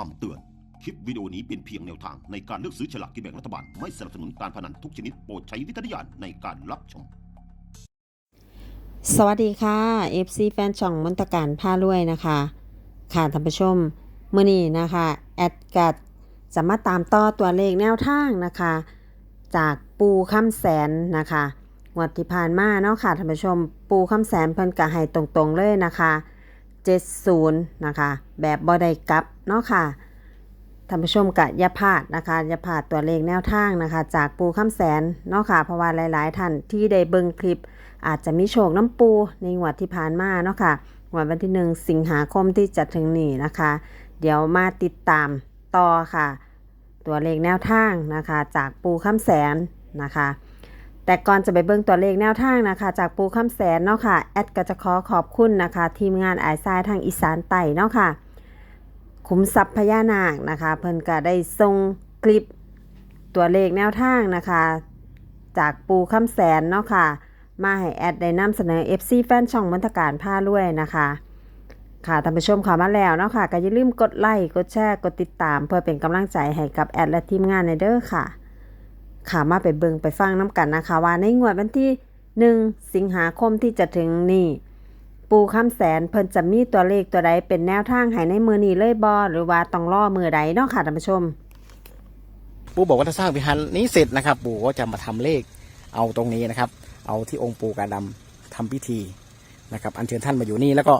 คำเตือน คลิปวิดีโอนี้เป็นเพียงแนวทางในการเลือกซื้อฉลากกินแบ่งรัฐบาล ไม่สนับสนุนการพนันทุกชนิดโปรดใช้วิจารณญาณในการรับชม สวัสดีค่ะ FC แฟนช่องมนตการผ้ารวยนะคะ ค่ะท่านผู้ชมเมื่อนี้นะคะ แอดกัดจะมาตามต่อตัวเลขแนวทางนะคะ จากปูข้ามแสนนะคะงวดที่ผ่านมาเนาะค่ะท่านผู้ชม ปูข้ามแสนเพิ่นกะให้ตรงๆเลยนะคะ 70นะคะ แบบบ่ได้กลับเนาะค่ะท่านผู้ชมกะยาพาดนะคะยาพาดตัวเลขแนวทางนะคะ จากปูข้ามแสนเนาะค่ะเพราะว่าหลาย ๆ ท่านที่ได้เบิ่งคลิป อาจจะมีโชคน้ำปูในงวดที่ผ่านมาเนาะค่ะงวดวันที่หนึ่งสิงหาคมที่จะถึงนี้นะคะ เดี๋ยวมาติดตามต่อค่ะ ตัวเลขแนวทางนะคะ จากปูข้ามแสนนะคะ แต่ก่อนจะไปเบิ่งตัวเลขแนวทางนะคะ จากปูข้ามแสนเนาะค่ะแอดก็จะขอขอบคุณนะคะ ทีมงานอายทรายทางอีสานไต่เนาะค่ะขุมทรัพย์พญานาคนะคะ เพิ่นก็ได้ส่งคลิปตัวเลขแนวทางนะคะ จากปูข้ามแสนเนาะค่ะมาให้แอดได้นำเสนอ FC แฟนช่องมนตการผ้าลวยนะคะค่ะท่านผู้ชมข้ามาแล้วเนาะค่ะก็อย่าลืมกดไลค์กดแชร์กดติดตาม เพื่อเป็นกำลังใจให้กับแอดและทีมงานในเด้อค่ะ ค่ะมาไปเบิงไปฟังน้ำกันนะคะ ว่าในงวดวันที่1สิงหาคมที่จะถึงนี่ ปูข้าแสนเพิ่นจะมีตัวเลขตัวใดเป็นแนวทางให้ในมือนี้เลยบอหรือว่าต้องรอมือใดเนาะค่ะท่านผู้ชม ปู่บอกว่าถ้าสร้างวิหารนี้เสร็จนะครับ ปู่ก็จะมาทำเลขเอาตรงนี้นะครับ เอาที่องค์ปู่กาดำทำพิธีนะครับ อัญเชิญท่านมาอยู่นี่แล้วก็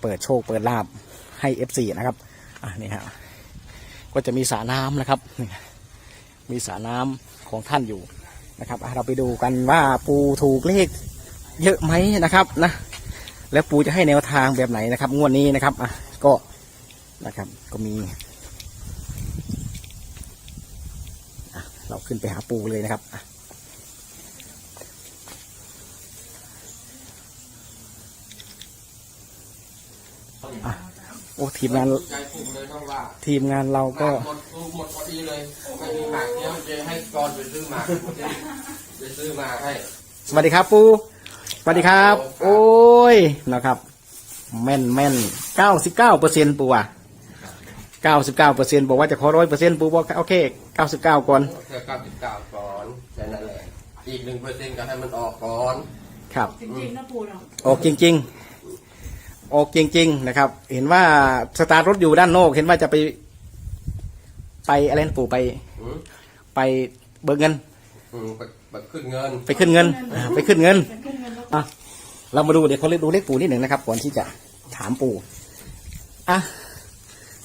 เปิดโชคเปิดลาบให้เอฟซีนะครับอะนี่ฮะก็จะมีสระน้ำนะครับนี่ มีสระน้ำของท่านอยู่นะครับเราไปดูกันว่าปูถูกเลขเยอะไหมนะครับนะแล้วปูจะให้แนวทางแบบไหนนะครับ งวดนี้นะครับอะก็นะครับก็มีเราขึ้นไปหาปูเลยนะครับอะ โอ้ทีมงานใจผมเลยต้องว่าทีมงานเราก็หมดสูหมดพอดีเลยไม่มีหมากเดี๋ยวจะให้กรไปซื้อหมากไปซื้อหมากให้สวัสดีครับปูสวัสดีครับ โอ้ยนะครับ แม่นแม่นเก้าสิบเก้าเปอร์เซ็นต์ปูอะเก้าสิบเก้าเปอร์เซ็นต์บอกว่าจะขอร้อยเปอร์เซ็นต์ปูบอกโอเคเก้าสิบเก้าก่อนแค่เก้าสิบเก้าก่อนแค่นั้นแหละอีกหนึ่งเปอร์เซ็นต์ก็ให้มันออกก่อนครับจริงๆนะปูเนาะออกจริง ๆ ออกจริง ๆ นะครับ เห็นว่าสตาร์ทรถอยู่ด้านนอก เห็นว่าจะไป ไปอะไรนะปู่ไป อืมไปเบิกเงิน อืมไปไปขึ้นเงินไปขึ้นเงินอ่าไปขึ้นเงินเป็นขึ้นเงินแล้วอะเรามาดูเดี๋ยวเขาเรียกดูเลขปู่นิดหนึ่งนะครับก่อนที่จะถามปู่อะ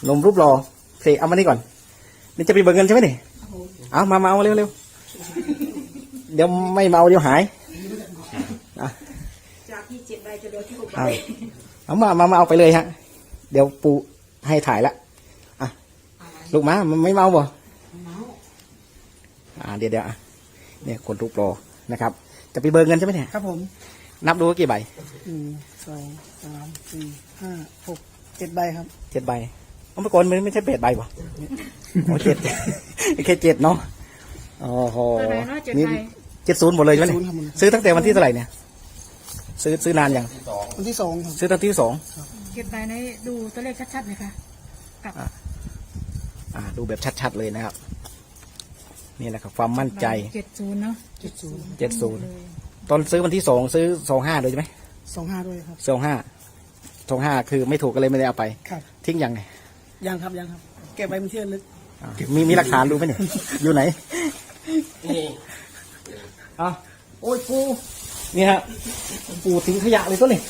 นมรูปรอเพลเอามานี่ก่อนนี่จะไปเบิกเงินใช่ไหมนี่เอามามาเอาเร็วเร็วเดี๋ยวไม่มาเอาเดี๋ยวหายอะจากที่เจ็ดใบจะเหลือที่หกใบเอา เอามามามาเอาไปเลยฮะ เดี๋ยวปู่ให้ถ่ายละอะลูกม้ามันไม่เมาบ่อ่าเดี๋ยวเดี๋ยวอะเนี่ยคนรูปรอนะครับ จะไปเบิกเงินใช่ไหมเนี่ย ครับผม นับดูว่ากี่ใบหนึ่งสองสามสี่ห้าหกเจ็ดใบครับ เจ็ดใบเอาเมื่อก่อนมันไม่ใช่แปดใบป่ะโอ้เจ็ดแค่เจ็ดเนาะโอ้โหอะไรเนาะเจ็ดนี่ใบ เจ็ดศูนย์หมดเลยใช่ไหมเนี่ยศูนย์ครับผมซื้อตั้งแต่วันที่เท่าไหร่เนี่ย ซื้อซื้อนานยังที่สอง วันที่สองครับ ซื้อตั้งที่สองเจ็ดใบในดูตัวเลขชัดๆหน่อยค่ะกับอ่า ดูแบบชัดๆเลยนะครับ นี่แหละครับความมั่นใจ เจ็ดศูนย์เนาะเจ็ดศูนย์ เจ็ดศูนย์ ตอนซื้อวันที่สองซื้อสองห้าเลยใช่ไหมสองห้าด้วยครับสองห้าสองห้าคือไม่ถูกก็เลยไม่ได้เอาไป ครับทิ้งยังไงยังครับยังครับเก็บไว้เป็นที่ระลึกอ่ามีมีหลักฐานรู้ไหมเนี่ย อยู่ไหน นี่อะโอ้ยปู นี่ฮะปูทิ้งขยะเลยก็นี่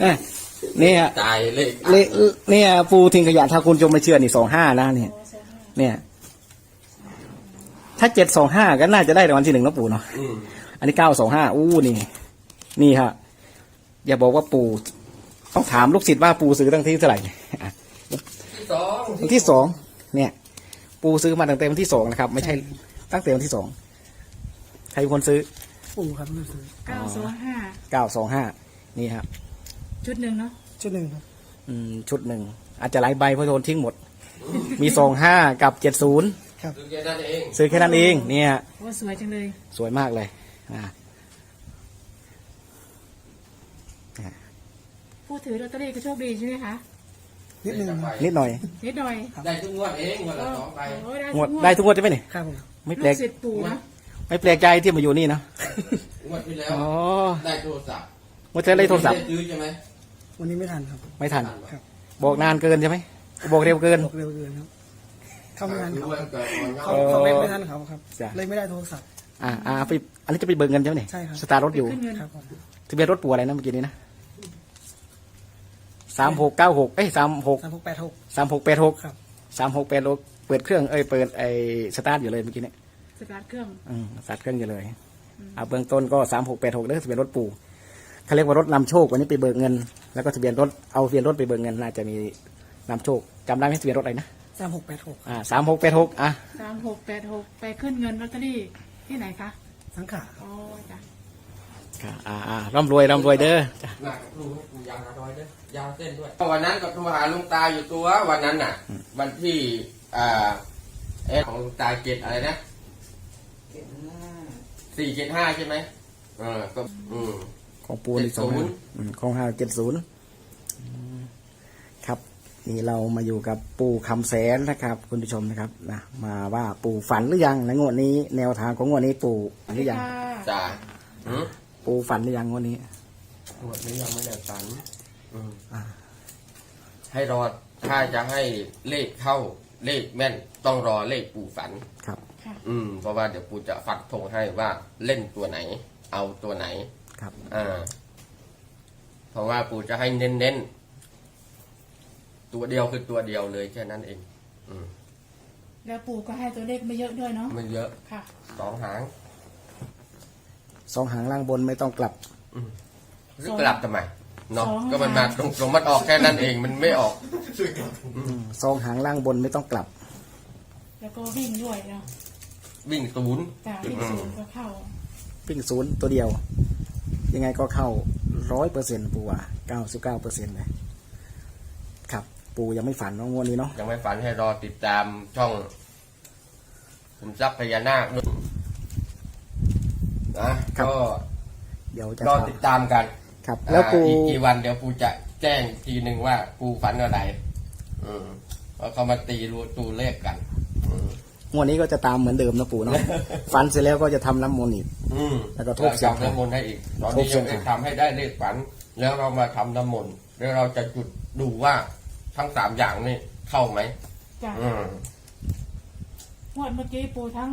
เนี่ยนี่ฮะตายเลขเลเนี่ยปูทิ้งขยะถ้าคุณจมไม่เชื่อนี่สองห้านะเนี่ย เนี่ย ถ้าเจ็ดสองห้าก็น่าจะได้รางวัลที่หนึ่งนะปูเนาะอืมอันนี้เก้าสองห้าอู้นี่ นี่ฮะอย่าบอกว่าปูต้องถามลูกศิษย์ว่าปูซื้อตั้งที่เท่าไหร่อะที่สองวันที่สองเนี่ย ปูซื้อมาตั้งแต่วันที่สองนะครับ ไม่ใช่ตั้งแต่วันที่สองใครเป็นคนซื้อ ปู่ครับหนังสือเก้าสองห้าเก้าสองห้านี่ครับชุดหนึ่งเนาะชุดหนึ่งครับอืมชุดหนึ่งอาจจะหลายใบเพราะโดนทิ้งหมด มีสองห้ากับเจ็ดศูนย์คือแค่นั้นเองซื้อแค่นั้นเองเนี่ยว่าสวยจังเลย สวยมากเลยอ่าผู้ถือลอตเตอรี่ก็โชคดีใช่ไหมคะนิดนึงนิดหน่อยนิดหน่อยได้ทุกงวดเองงวดละสองใบโอ้ยงวดทุกได้ทุกงวดใช่ไหมเนี่ยครับผมไม่ลูแปลกกศิษย์ปู่นะ ไม่แปลกใจที่มาอยู่นี่นะ งวดที่แล้ว อ๋อได้โทรศัพท์มาเจอเลยโทรศัพท์ไม่ได้ซื้อใช่ไหมวันนี้ไม่ทันครับ ไม่ทัน ครับบอกนานเกินใช่ไหม บอกเร็วเกินบอกเร็วเกินครับ เข้าไม่ทันรู้เขาว่าเกิดวันเขาเขาเขาเว็บไม่ทันเขาครับ จ้ะ เลยไม่ได้โทรศัพท์ อ่าอ่าไปอันนี้จะไปเบิกเงินใช่ไหมเนี่ยใช่ครับ สตาร์ทรถอยู่ขึ้นเงินครับผมทะเบียนรถปู่อะไรนะเมื่อกี้นี้นะสามหกเก้าหกเอ้ยสามหกสามหกแปดหกสามหกแปดหกครับ สามหกแปดหกเปิดเครื่องเอ้ยเปิดไอ้สตาร์ทอยู่เลยเมื่อกี้เนี่ย สตาร์ทเครื่องอืมสตาร์ทเครื่องอยู่เลยเอาเบื้องต้นก็สามหกแปดหกเด้อทะเบียนรถปู่เขาเรียกว่ารถนำโชควันนี้ไปเบิกเงิน แล้วก็ทะเบียนรถเอาทะเบียนรถไปเบิกเงินน่าจะมีนำโชคจำได้ไหมทะเบียนรถอะไรนะสามหกแปดหกอ่าสามหกแปดหกอะสามหกแปดหกไปขึ้นเงินลอตเตอรี่ที่ไหนคะสังขาอ๋อจ้ะค่ะอ่าอ่าร่ำรวยร่ำรวยเด้อจ้ะหนักรู้ยาวกระดอยด้วยยาวเส้นด้วย วันนั้นก็โทรหาลุงตาอยู่ตัววันนั้นน่ะ วันที่อ่าเอสของลุงตาเจ็ดอะไรนะ สี่เจ็ดห้าใช่ไหมเออก็อืม ของปูนี่สอง70 อืมของห้าเจ็ดศูนย์ครับ นี่เรามาอยู่กับปู่คำแสนนะครับ คุณผู้ชมนะครับนะมาว่าปู่ฝันหรือยังในงวดนี้ แนวทางของงวดนี้ปู่ฝันหรือยังค่ะจ้าอืมปู่ฝันหรือยังงวดนี้หมดนี้ยังไม่ได้ฝันอืมอ่า ให้รอถ้าจะให้เลขเข้า เลขแม่นต้องรอเลขปู่ฝัน ครับ ค่ะ อืม เพราะว่าเดี๋ยวปู่จะฟันธงให้ว่าเล่นตัวไหน เอาตัวไหน ครับ อ่า เพราะว่าปู่จะให้เน้นเน้นๆตัวเดียวคือตัวเดียวเลยแค่นั้นเอง อืมแล้วปู่ก็ให้ตัวเลขไม่เยอะด้วยเนาะ ไม่เยอะค่ะ สองหาง สองหางล่างบนไม่ต้องกลับหรือกลับทำไม เนาะสองก็มันมาหางตรงๆมันออกแค่นั้นเองมันไม่ออก อืมสองหางล่างบนไม่ต้องกลับ แล้วก็วิ่งด้วยเนาะวิ่งศูนย์จ้ะวิ่งศูนย์ก็เข้าปิ้งศูนย์ตัวเดียว ยังไงก็เข้าร้อยเปอร์เซ็นต์ปูว่าเก้าสิบเก้าเปอร์เซ็นต์เลยครับ ปูยังไม่ฝันเน้องงวดนี้เนาะยังไม่ฝันให้รอติดตามช่องขุมทรัพย์พญานาคด้วยนะก็เดี๋ยวจะรอติดตามกัน ครับ แล้วปู อ่าอีกกี่วันเดี๋ยวปูจะแจ้งทีหนึ่งว่าปูฝันอะไรอืมเพราะเขามาตีรูตูเลขกัน อืมงวดนี้ก็จะตามเหมือนเดิมนะปูเนาะ ฝันเสร็จแล้วก็จะทำน้ำมนต์อีก อืมแล้วก็ทูบเสียงทำน้ำมนต์ให้อีก ตอนทูนี้บเสียัยงงไม่ทำให้ได้เลขฝัน แล้วเรามาทำน้ำมนต์แล้วเราจะจุดดูว่าทั้งสามอย่างนี่เข้าไหมจ้ะอืมงวดเมื่อกี้ปู่ทั้ง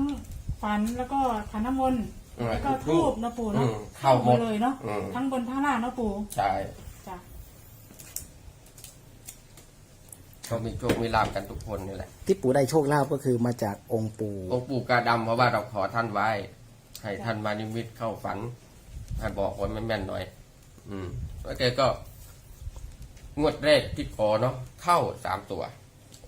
ฝันแล้วก็ขันน้ำมนต์อืม แล้วก็ทูบนะปู่เนาะอืมเข้าหมดเลยเนาะอืม ทั้งบนทั้งล่างเนาะปู่ใช่จ้ะเขามีโชคมีลาบกันทุกคนนี่แหละที่ปูได้โชคลาภก็คือมาจากองค์ปู่องค์ปู่กาดำเพราะว่าเราขอท่านไว้ ให้ท่านมานิมิตเข้าฝันให้บอกไว้แม่นๆหน่อย อืมแล้วแกก็ งวดแรกที่ขอเนาะเข้าสามตัว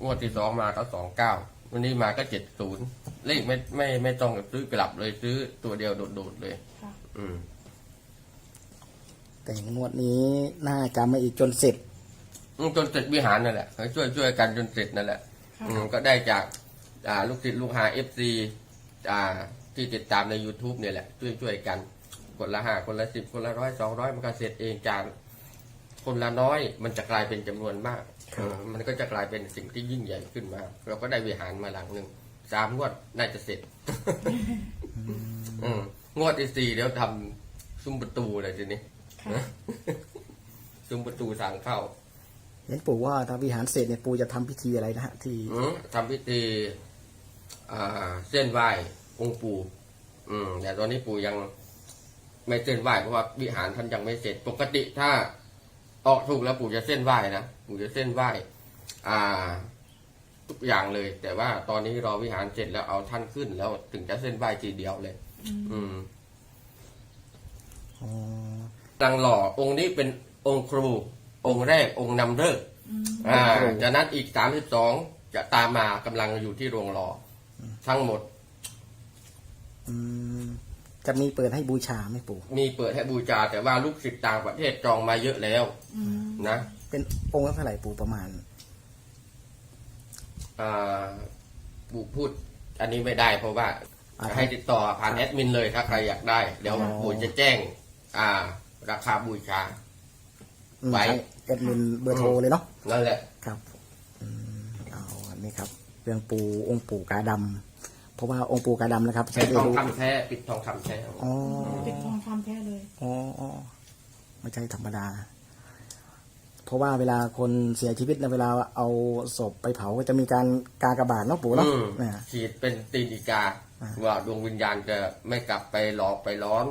งวดที่สองมาก็สองเก้า วันนี้มาก็เจ็ดศูนย์เลขไม่ไม่ไม่ต้องซื้อกลับเลยซื้อตัวเดียวโดดๆเลย ค่ะอืม แต่งวดนี้น่าจะมาอีกจนเสร็จอืมจนเสร็จวิหารนั่นแหละเขาช่วยช่วยกันจนเสร็จนั่นแหละค่ะอืมก็ได้จากอ่าลูกศิษย์ลูกหาเอฟซีอ่าที่ติดตามใน YouTube เนี่ยแหละ ช่วยช่วยกัน คนละห้าคนละสิบคนละร้อยสองร้อยมันก็เสร็จเองจากคนละน้อยมันจะกลายเป็นจำนวนมากครับเออ มันก็จะกลายเป็นสิ่งที่ยิ่งใหญ่ขึ้นมา เราก็ได้วิหารมาหลังหนึ่งสามงวดน่าจะเสร็จอืมงวดที่สี่เดี๋ยวทำซุ้มประตูเลยทีนี้ค่ะซุ้มประตูทางเข้าเห็นปู่ว่าถ้าวิหารเสร็จเนี่ยปู่จะทำพิธีอะไรนะฮะที่อืมทำพิธีอ่าเส้นไหว้องค์ปู่อืมแต่ตอนนี้ปู่ยังไม่เส้นไหว้เพราะว่าวิหารท่านยังไม่เสร็จ ปกติถ้า ออกถูกแล้วปู่จะเส้นไหว้นะปู่จะเส้นไหว้อ่า ทุกอย่างเลย แต่ว่าตอนนี้รอวิหารเสร็จแล้วเอาท่านขึ้นแล้วถึงจะเส้นไหว้ทีเดียวเลย อืมอ๋อนางหล่อองค์นี้เป็นองค์ครู องค์แรกองค์นำเลิกษ์อืมอ่าจากนั้นอีกสามสิบสองจะตามมากำลังอยู่ที่โรงรออทั้งหมด อืม จะมีเปิดให้บูชาไหมปู่มีเปิดให้บูชาแต่ว่าลูกศิษย์ต่างประเทศจองมาเยอะแล้วอืมนะเป็นองค์ละเท่าไหร่ปู่ประมาณ อ่าบูพูดอันนี้ไม่ได้เพราะว่าอ่าให้ติดต่อผ่านแอดมินเลยถ้าใครอยากได้ เดี๋ยวอ๋อบูจะแจ้ง อ่า ราคาบูชา อืมไว้ ใช้แอดมินเบอร์โทรเลยเนาะนั่นแหละ ครับอืมเอาอันนี้ครับ เรื่องปูองค์ปู่กาดำ เพราะว่าองค์ปู่กาดำนะครับใช้ใช้ทองดูคำแท้ปิดทองคำแท้อ๋อติดทองคำแท้เลยอ๋ออ๋อไม่ใช่ธรรมดา เพราะว่าเวลาคนเสียชีวิตนะเวลาเอาศพไปเผาก็จะมีการกากบาทเนาะปู่เนาะอืมเนี่ยฉีดเป็นตีนอีกา อ่า ว่าดวงวิญญาณจะไม่กลับไปหลอกไปร้อน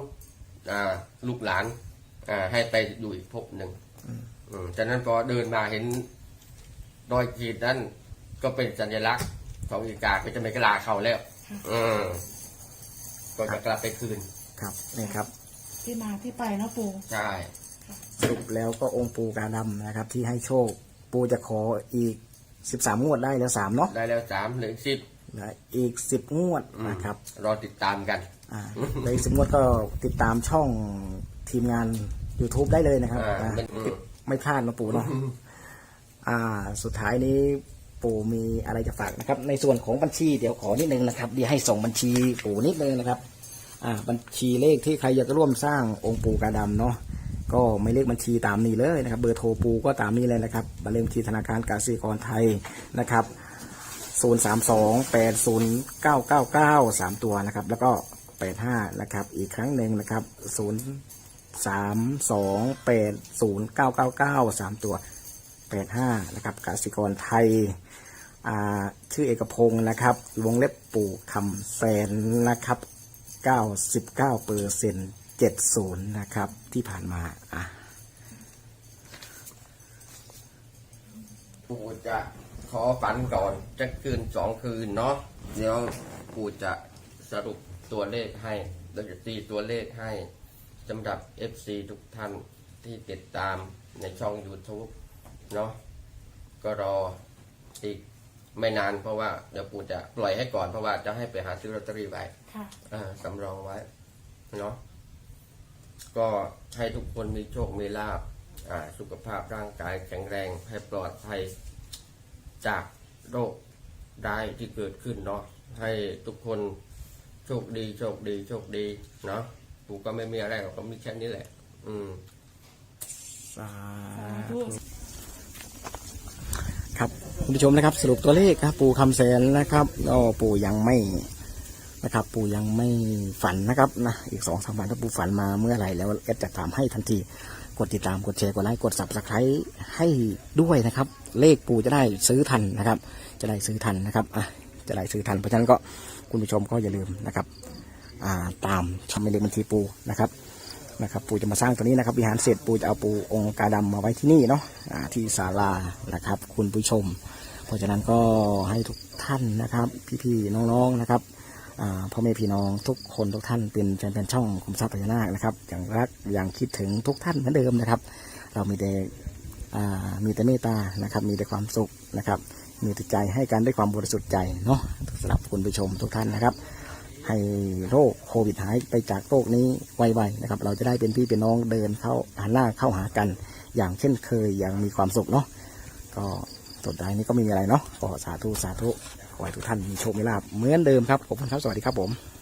อ่าลูกหลานอ่าให้ไปอยู่อีกภพหนึ่งอืมจากนั้นพอเดินมาเห็นรอยขีดนั้นก็เป็นสัญลักษณ์ของอีกาก็จะไม่กล้าเข้าแล้ว อืมก็จะกลับไปคืนครับนี่ครับที่มาที่ไปเนาะปู่ใช่สรุปแล้วก็องค์ปู่กาดำนะครับ ที่ให้โชค ปู่จะขออีกสิบสามงวดได้แล้วสามเนาะได้แล้วสามเหลือสิบและอีกสิบงวดนะครับ รอติดตามกัน อ่าในสมมติก็ติดตามช่องทีมงาน YouTube ได้เลยนะครับ อ่าอ่าเป็นอืมไม่พลาดนะปู่เนาะอ่า สุดท้ายนี้ ปู่มีอะไรจะฝากนะครับ ในส่วนของบัญชีเดี๋ยวขอนิดนึงนะครับเดี๋ยวให้ส่งบัญชีปู่นิดนึงนะครับอ่าบัญชีเลขที่ใครอยากจะร่วมสร้างองค์ปู่กาดำเนาะก็ไม่เลขบัญชีตามนี้เลยนะครับ เบอร์โทรปู่ก็ตามนี้เลยนะครับบัญชีบัญชีธนาคารกสิกรไทยนะครับศูนย์สามสองแปดศูนย์เก้าเก้าเก้าสามตัวนะครับ แล้วก็แปดห้านะครับ อีกครั้งหนึ่งนะครับศูนย์สามสองแปดศูนย์เก้าเก้าเก้าสามตัวแปดห้านะครับกสิกรไทย ชื่อเอกพงศ์นะครับ วงเล็บปู่คำแสนนะครับเก้าสิบเก้าเปอร์เซ็นเจ็ดศูนย์นะครับ ที่ผ่านมาอะปู่จะขอฝันก่อนจะคืนสองคืนเนาะเดี๋ยวปู่จะสรุปตัวเลขให้เราจะตีตัวเลขให้สำหรับ FC ทุกท่านที่ติดตามในช่อง YouTube เนาะก็รออีก ไม่นานเพราะว่าเดี๋ยวปู่จะปล่อยให้ก่อนเพราะว่าจะให้ไปหาซื้อลอตเตอรี่ไว้ค่ะ อ่าสำรองไว้เนาะก็ให้ทุกคนมีโชคมีลาบอ่า สุขภาพร่างกายแข็งแรงให้ปลอดภัยจากโรคได้ายที่เกิดขึ้นเนาะให้ทุกคนโชคดีโชคดีโชคดีเนาะกูก็ไม่มีอะไรหรอกก็มีแค่นี้แหละ อืม สาสาธุ คุณผู้ชมนะครับ สรุปตัวเลขครับ ปู่คำแสนนะครับก็ปู่ยังไม่นะครับ ปู่ยังไม่ฝันนะครับนะอีกสองสามวันถ้าปู่ฝันมาเมื่อไหร่แล้วแอดจะตามให้ทันทีกดติดตามกดแชร์กดไลค์กด subscribe ให้ด้วยนะครับ เลขปู่จะได้ซื้อทันนะครับ จะได้ซื้อทันนะครับอะจะได้ซื้อทันเพราะฉะนั้นก็คุณผู้ชมก็อย่าลืมนะครับอ่าตามช่องเลขบัญชีปูนะครับนะครับปูจะมาสร้างตัวนี้นะครับวิหารเสร็จปูจะเอาปูองค์กาดำมาไว้ที่นี่เนาะอ่าที่ศาลานะครับ คุณผู้ชม เพราะฉะนั้นก็ให้ทุกท่านนะครับ พี่ๆน้องๆนะครับพ่อแม่พี่น้องทุกคนทุกท่านเป็นแฟนๆช่องคุมทรัพย์พญานาคนะครับ อย่างรักอย่างคิดถึงทุกท่านเหมือนเดิมนะครับ เรามีแต่มีแต่เมตตานะครับ มีแต่ความสุขนะครับ มีแต่ใจให้กันด้วยความบริสุทธิ์ใจเนาะสำหรับคุณผู้ชมทุกท่านนะครับ ให้โรคโควิดหายไปจากโรคนี้ไวๆนะครับ เราจะได้เป็นพี่เป็นน้องเดินเข้าหันหน้าเข้าหากัน อย่างเช่นเคยอย่างมีความสุขเนาะก็ ดท้ายนี้ก็ไม่มีอะไรเนาะก็สาธุสาธุขอให้ทุกท่านมีโชคมีลาภเหมือนเดิมครับขอบคุณครับสวัสดีครับผม